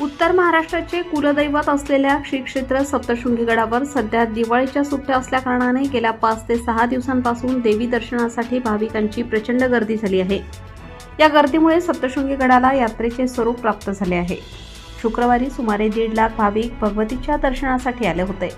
उत्तर महाराष्ट्राचे कुलदैवत असलेल्या श्री क्षेत्र सध्या दिवाळीच्या सुट्ट्या असल्याकारणाने गेल्या पाच ते सहा दिवसांपासून देवी दर्शनासाठी भाविकांची प्रचंड गर्दी झाली आहे. या गर्दीमुळे सप्तशृंगीगडाला यात्रेचे स्वरूप प्राप्त झाले आहे. शुक्रवारी सुमारे दीड लाख भाविक भगवतीच्या दर्शनासाठी आले होते.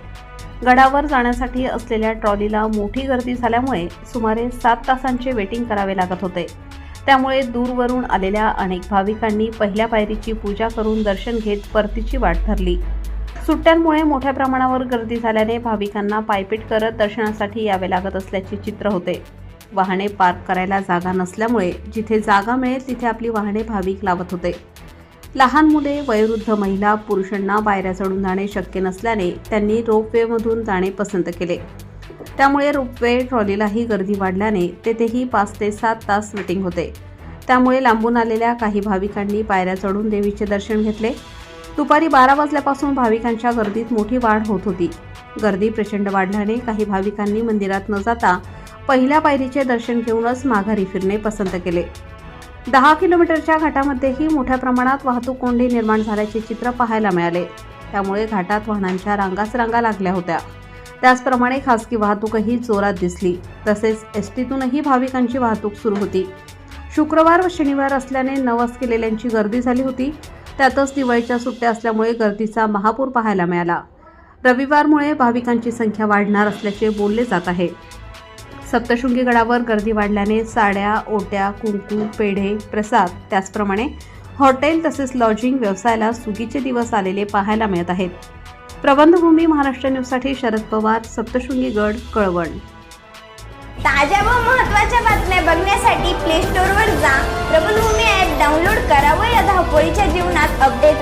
गडावर जाण्यासाठी असलेल्या ट्रॉलीला मोठी गर्दी झाल्यामुळे सुमारे सात तासांचे वेटिंग करावे लागत होते. त्यामुळे दूरवरून आलेल्या अनेक भाविकांनी पहिल्या पायरीची पूजा करून दर्शन घेत परतीची वाट धरली. सुट्ट्यांमुळे मोठ्या प्रमाणावर गर्दी झाल्याने भाविकांना पायपीट करत दर्शनासाठी यावे लागत असल्याचे चित्र होते. वाहने पार्क करायला जागा नसल्यामुळे जिथे जागा मिळेल तिथे आपली वाहने भाविक लावत होते. लहान मुले वयोवृद्ध महिला पुरुषांना पायऱ्या चढून जाणे शक्य नसल्याने त्यांनी रोपवेमधून जाणे पसंत केले. त्यामुळे रोपवे ट्रॉलीलाही गर्दी वाढल्याने तेथेही पाच ते सात तास वेटिंग होते. त्यामुळे लांबून आलेल्या काही भाविकांनी पायऱ्या चढून देवीचे दर्शन घेतले. दुपारी बारा वाजल्यापासून भाविकांच्या गर्दीत मोठी वाढ होत होती. गर्दी प्रचंड वाढल्याने काही भाविकांनी मंदिरात न जाता पहिल्या पायरीचे दर्शन घेऊनच माघारी फिरणे पसंत केले. दहा किलोमीटरच्या घाटामध्येही मोठ्या प्रमाणात वाहतूक कोंडी निर्माण झाल्याचे चित्र पाहायला मिळाले. त्यामुळे घाटात वाहनांच्या रांगाच रांगा लागल्या होत्या. त्याचप्रमाणे खासगी वाहतूकही जोरात दिसली. तसेच एस टीतूनही भाविकांची वाहतूक सुरू होती. शुक्रवार व शनिवार असल्याने नवस केलेल्यांची गर्दी झाली होती. त्यातच दिवाळीच्या सुट्ट्या असल्यामुळे गर्दीचा महापूर पाहायला मिळाला. रविवारमुळे भाविकांची संख्या वाढणार असल्याचे बोलले जात आहे. सप्तशृंगी गडावर गर्दी वाढल्याने साड्या ओट्या कुंकू पेढे प्रसाद त्याचप्रमाणे हॉटेल तसेच लॉजिंग व्यवसायाला सुगीचे दिवस आलेले पाहायला मिळत आहेत. प्रबंधभूमी महाराष्ट्र न्यूजसाठी शरद पवार सप्तशृंगी गड कळवण. ताज्या व महत्त्वाच्या बातम्या बघण्यासाठी प्ले स्टोअरवर जा. प्रबंधभूमी ॲप डाउनलोड करा व या धावपळीच्या जीवनात अपडेट